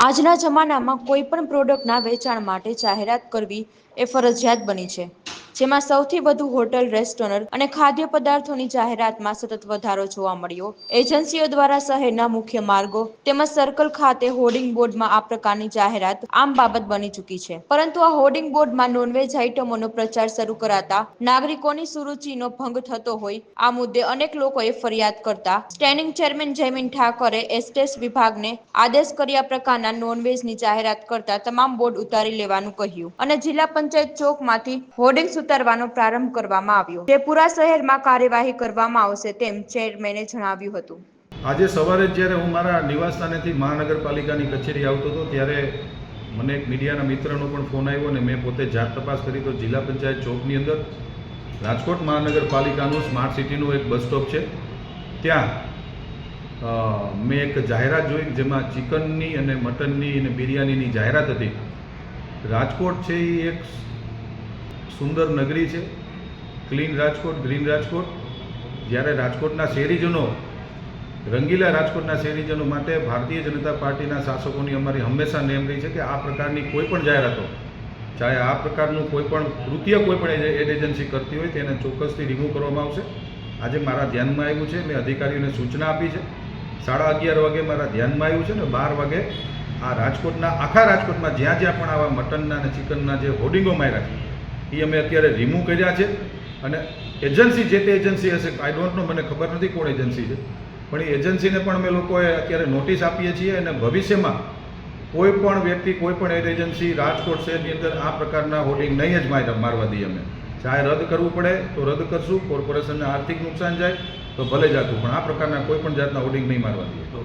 આજના જમાનામાં કોઈ પણ પ્રોડક્ટના વેચાણ માટે જાહેરાત કરવી એ ફરજિયાત બની છે. જેમાં સૌથી વધુ હોટલ, રેસ્ટોરન્ટ અને ખાદ્ય પદાર્થોની જાહેરાતમાં સતત વધારો જોવા મળ્યો. એજન્સીઓ દ્વારા શહેરના મુખ્ય માર્ગો તેમજ સર્કલ ખાતે હોર્ડિંગ બોર્ડમાં આ પ્રકારની જાહેરાત આમ બાબત બની ચૂકી છે. પરંતુ આ હોર્ડિંગ બોર્ડમાં નોનવેજ આઇટમોનો પ્રચાર શરૂ કરાતા નાગરિકોની સુરુચિનો ભંગ થતો હોય, આ મુદ્દે અનેક લોકોએ ફરિયાદ કરતા સ્ટેન્ડિંગ ચેરમેન જયમીન ઠાકોરે એસ્ટેટ વિભાગને આદેશ કર્યા પ્રકારના નોનવેજની જાહેરાત કરતા તમામ બોર્ડ ઉતારી લેવાનું કહ્યું અને જિલ્લા પંચાયત ચોકમાંથી હોર્ડિંગ્સ ઉતારવાનો પ્રારંભ કરવામાં આવ્યો. જે પૂરા શહેરમાં કાર્યવાહી કરવામાં આવશે તેમ ચેરમેને જણાવ્યું હતું. આજે સવારે જ્યારે હું મારા નિવાસસ્થાનેથી મહાનગરપાલિકાની કચેરી આવતો હતો, ત્યારે મને એક મીડિયાના મિત્રનો પણ ફોન આવ્યો અને મેં પોતે જાત તપાસ કરી. તો જિલ્લા પંચાયત ચોકની અંદર રાજકોટ મહાનગરપાલિકાનું સ્માર્ટ સિટીનું એક બસ સ્ટોપ છે. ત્યાં મેં એક જાહેરાત જોઈ જેમાં ચિકનની અને મટનની અને બિરયાનીની જાહેરાત હતી. રાજકોટ છે એ એક સુંદર નગરી છે. Clean Rajkot green Rajkot. જ્યારે રાજકોટના શહેરીજનો, રંગીલા રાજકોટના શહેરીજનો માટે ભારતીય જનતા પાર્ટીના શાસકોની અમારી હંમેશા નેમ રહી છે કે આ પ્રકારની કોઈ પણ જાહેરાતો, ચાહે આ પ્રકારનું કોઈ પણ કૃત્ય કોઈ એડ એજન્સી કરતી હોય, તેને ચોક્કસથી રિમૂવ કરવામાં આવશે. આજે મારા ધ્યાનમાં આવ્યું છે, મેં અધિકારીઓને સૂચના આપી છે. સાડા અગિયાર વાગે મારા ધ્યાનમાં આવ્યું છે ને બાર વાગે આ રાજકોટના, આખા રાજકોટમાં જ્યાં જ્યાં પણ આવા મટનના અને ચિકનના જે હોર્ડિંગો માર્યા છે એ અમે અત્યારે રિમૂવ કર્યા છે. અને એજન્સી જે તે એજન્સી હશે આઈ ડોન્ટ નો મને ખબર નથી કોણ એજન્સી છે. પણ એ એજન્સીને પણ અમે લોકોએ અત્યારે નોટિસ આપીએ છીએ અને ભવિષ્યમાં કોઈ પણ વ્યક્તિ, કોઈ પણ એર એજન્સી રાજકોટ શહેરની અંદર આ પ્રકારના હોર્ડિંગ નહીં જ માર મારવા દઈએ અમે. ચાહે રદ કરવું પડે, તો રદ કરશું કોર્પોરેશનને આર્થિક નુકસાન જાય, તો ભલે જાતું, પણ આ પ્રકારના કોઈ પણ જાતના હોર્ડિંગ નહીં મારવા દઈએ.